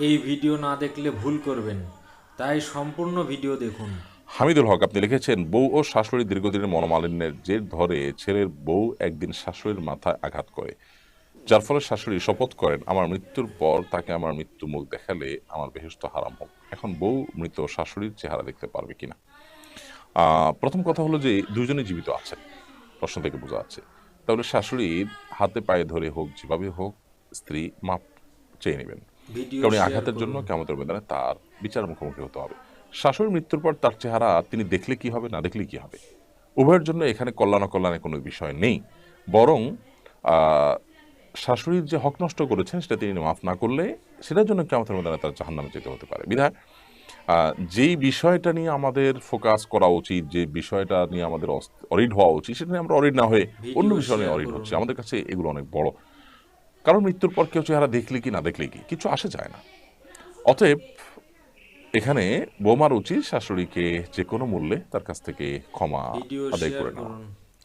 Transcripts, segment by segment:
এই ভিডিও না দেখলে ভুল করবেন। তাই সম্পূর্ণ ভিডিও দেখুন। হামিদুল হক, আপনি লিখেছেন, বউ ও শাশুড়ি দীর্ঘদিনের মনোমালিন্যের জের ধরে ছেলের বউ একদিন শাশুড়ির মাথায় আঘাত করে। যার ফলে শাশুড়ি শপথ করেন, আমার মৃত্যুর পর তাকে আমার মৃত্যু মুখ দেখালে আমার বেহেস্ত হারাম হোক। এখন বউ মৃত শাশুড়ির চেহারা দেখতে পারবে কিনা? প্রথম কথা হলো যে, দুজনে জীবিত আছেন। প্রশ্ন থেকে বোঝা যাচ্ছে। তাহলে শাশুড়ির হাতে পায়ে ধরে হোক, যেভাবে হোক, স্ত্রী মাপ চেয়ে নেবেন। কারণ আঘাতের জন্য কেমতের ময়দানে তার বিচার মুখোমুখি হতে হবে। শাশুড়ির মৃত্যুর পর তার চেহারা তিনি দেখলে কি হবে না দেখলে কি হবে? উভয়ের জন্য এখানে কল্যাণ অকল্যাণের কোনো বিষয় নেই। বরং শাশুড়ির যে হক নষ্ট করেছেন সেটা তিনি মাফ না করলে সেটার জন্য কেমতের ময়দানে তার জাহান্নামে যেতে হতে পারে। বিধায় আহ, যেই বিষয়টা নিয়ে আমাদের ফোকাস করা উচিত যে বিষয়টা নিয়ে আমাদের অরিড হওয়া উচিত সেটা নিয়ে আমরা অরিড না হয়ে অন্য বিষয় নিয়ে অরিড হচ্ছে। আমাদের কাছে এগুলো অনেক বড়। কারণ মৃত্যুর পর কেউ চেহারা দেখলে কি না দেখলে কি? কিছু আসে যায় না। অতএব এখানে বৌমার উচিত শাশুড়িকে যে কোনো মূল্যে তার কাছ থেকে ক্ষমা আদায় করে নেওয়া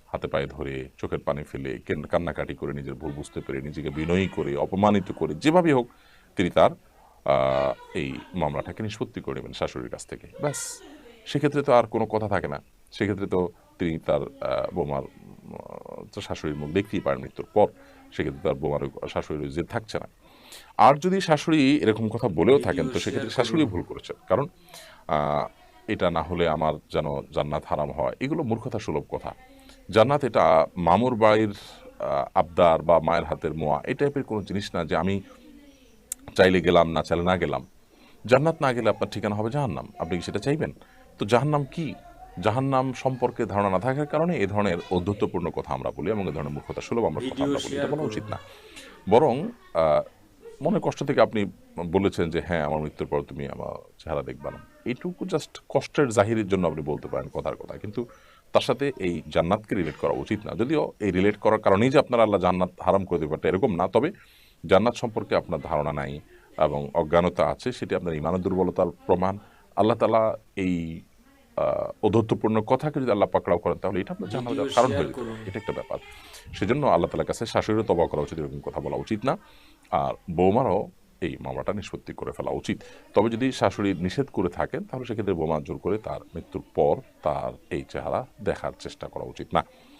হাতে পায়ে ধরে চোখের পানি ফেলে কান্নাকাটি করে নিজের ভুল বুঝতে পেরে নিজেকে বিনয়ী করে অপমানিত করে যেভাবে হোক তিনি তার আহ, এই মামলাটাকে নিষ্পত্তি করে নেবেন শাশুড়ির কাছ থেকে। ব্যাস। সেক্ষেত্রে তো আর কোনো কথা থাকে না। সেক্ষেত্রে তো তিনি তার বোমার তো শাশুড়ির মুখ দেখতেই পারেন মৃত্যুর পর, সেক্ষেত্রে তার বোমার শাশুড়ির জেদ থাকছে না। আর যদি শাশুড়ি এরকম কথা বলেও থাকেন, তো সেক্ষেত্রে শাশুড়ি ভুল করেছেন। কারণ এটা না হলে আমার যেন জান্নাত হারাম হয়। এগুলো মূর্খতা সুলভ কথা। জান্নাত এটা মামুর বাড়ির আবদার বা মায়ের হাতের মোয়া, এই টাইপের কোনো জিনিস না যে আমি চাইলে গেলাম, না চাইলে না গেলাম। জান্নাত না গেলে আপনার ঠিকানা হবে জাহান্নাম। আপনি কি সেটা চাইবেন? তো জাহান্নাম কি? জাহান্নাম সম্পর্কে ধারণা না থাকার কারণে এই ধরনের অধ্যত্বপূর্ণ কথা আমরা বলি এবং এ ধরনের মূর্খতা সুলভ আমরা কথা আমরা বলি এটা বলা উচিত না। বরং মনে কষ্ট থেকে আপনি বলেছেন যে হ্যাঁ আমার মৃত্যুর পর তুমি আমার চেহারা দেখবা না। এইটুকু জাস্ট কষ্টের জাহিরের জন্য আপনি বলতে পারেন কথার কথা। কিন্তু তার সাথে এই জান্নাতকে রিলেট করা উচিত না। যদিও এই রিলেট করার কারণেই যে আপনার আল্লাহ জান্নাত হারাম করে দেবে এরকম না। তবে জান্নাত সম্পর্কে আপনার ধারণা নাই এবং অজ্ঞানতা আছে সেটি আপনার ইমানের দুর্বলতার প্রমাণ। আল্লাহ তালা এই অধত্বপূর্ণ কথাকে যদি আল্লাহ পাকড়াও করেন তাহলে এটা আপনার জানা যাওয়ার কারণ হয়ে এটা একটা ব্যাপার। সেজন্য আল্লাহ তালার কাছে শাশুড়িরও তবা করা উচিত এরকম কথা বলা উচিত না। আর বৌমারও এই মামলাটা নিষ্পত্তি করে ফেলা উচিত। তবে যদি শাশুড়ি নিষেধ করে থাকেন তাহলে সেক্ষেত্রে বোমা জোর করে তার মৃত্যুর পর তার এই চেহারা দেখার চেষ্টা করা উচিত না।